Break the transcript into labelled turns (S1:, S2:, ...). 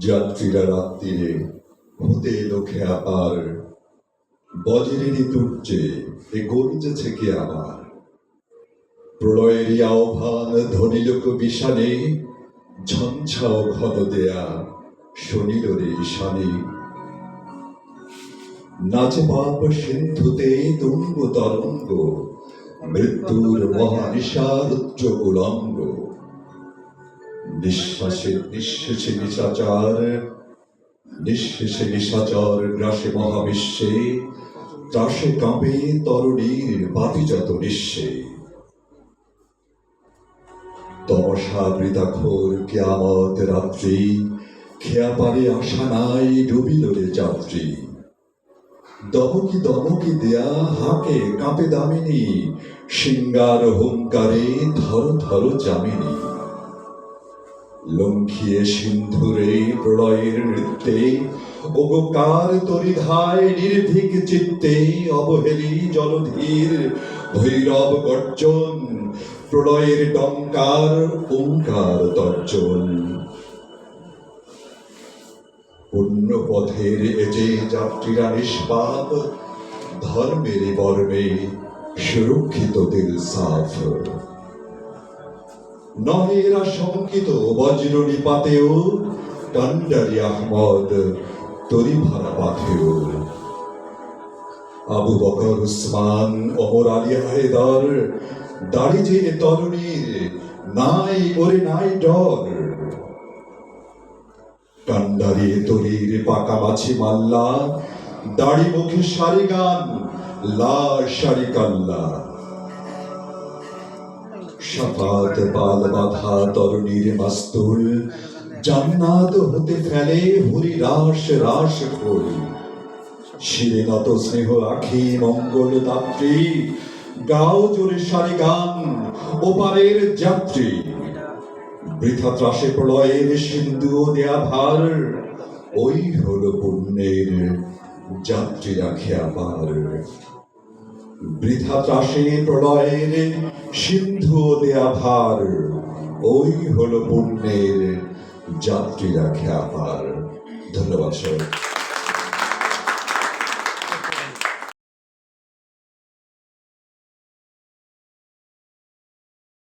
S1: যাত্রীরা রাত্রিরে হতে এলো খেয়াপার বজ্রেরই তুর্যে এ গর্জেছে কে আবার। প্রলয়েরই আহ্বান ধনিলোক বিষানে, ঝঞ্ঝাও ঘন দেয়া শনিল রে ঈশানে। নাচে পাপ সিন্ধুতে তুঙ্গ তরঙ্গ, মৃত্যুর মহানিশার উচ্চ উলঙ্গ নিঃশ্বাসে, নিঃশেষে নিঃশেষে নিশাচর গ্রাসে মহাবিশ্বে কাঁপে তমসা কেয়ামত রাত্রি খেয়া পারে নাই ডুবিল রে যাত্রী। দমকি দমকি দেয়া হাকে কাঁপে দামিনী, সিঙ্গার হুঙ্কারে ধর ধর জামিনী লঙ্ঘিয়ে সিন্ধুরে প্রলয়ের নৃত্যে ওগোকার তরিধায় নির্ভীক চিত্তে অবহেলী জলধীর ভৈরব গর্জন, প্রলয়ের টঙ্কার ওঙ্কার তর্জন। পুণ্য পথের এজে যাত্রীরা নিষ্পাপ, ধর্মের বর্মে সুরক্ষিত দিল সাফ। নহে এরা শঙ্কিত বজ্র নিপাতেও কান্ডারি আহমদ তরি ভাড়া পাথেও আবু বকর, উসমান, ওমর, আলী, হায়দার, দাড়ি যে তরুণীর, নাই ওরে নাই ডর। কান্ডারি তরির, পাকা মাছি মাল্লা, দাড়ি মুখে সারি গান লা সারি কাল্লা। সাফাত পাল বাধা তরুণীর মাস্তুল। জান্নাত হতে ফেলে হরি রাস রাস ফুল। শিরে নত স্নেহ রাখি মঙ্গল দাত্রী। গাও জোরে সারি গান, ওপারের যাত্রী। বৃথা ত্রাসে প্রলয়ের সিন্ধু দেয়া ভার। ওই হলো পুণ্যের যাত্রী রাখে আবার। বৃথা চাষে প্রলয়ের সিন্ধু দেয়া ভার ওই হলো পুণ্যের যাত্রীরা খেয়া আবার ধন্যবাদ সবাই